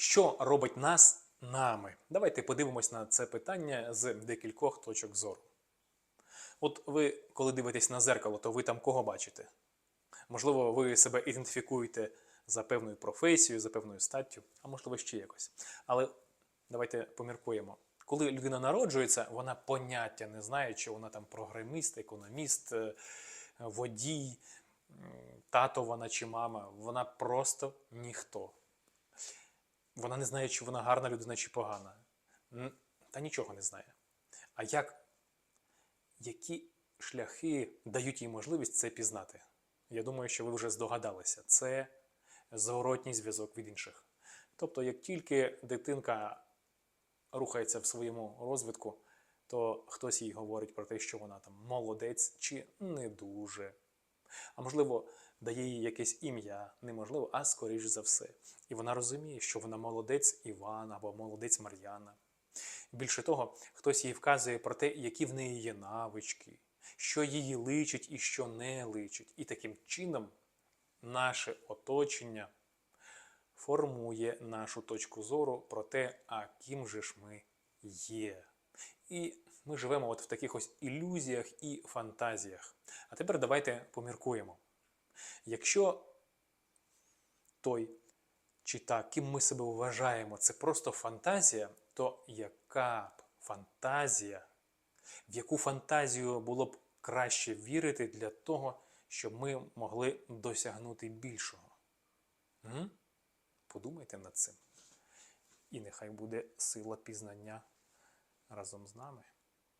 Що робить нас нами? Давайте подивимось на це питання з декількох точок зору. От ви, коли дивитесь на зеркало, то ви там кого бачите? Можливо, ви себе ідентифікуєте за певною професією, за певною статтю, а можливо ще якось. Але давайте поміркуємо. Коли людина народжується, вона поняття не знає, чи вона там програміст, економіст, е, водій, тато вона чи мама. Вона просто ніхто. Вона не знає, чи вона гарна людина, чи погана. Та нічого не знає. А як, які шляхи дають їй можливість це пізнати? Я думаю, що ви вже здогадалися. Це зворотній зв'язок від інших. Тобто, як тільки дитинка рухається в своєму розвитку, то хтось їй говорить про те, що вона там молодець чи не дуже. А можливо, дає їй якесь ім'я, неможливо, а скоріш за все. І вона розуміє, що вона молодець Іван або молодець Мар'яна. Більше того, хтось їй вказує про те, які в неї є навички, що її личить і що не личить. І таким чином наше оточення формує нашу точку зору про те, а ким же ж ми є. І ми живемо от в таких ось ілюзіях і фантазіях. А тепер давайте поміркуємо. Якщо той чи та, ким ми себе вважаємо, це просто фантазія, то яка б фантазія, в яку фантазію було б краще вірити для того, щоб ми могли досягнути більшого? М? Подумайте над цим. І нехай буде сила пізнання разом з нами.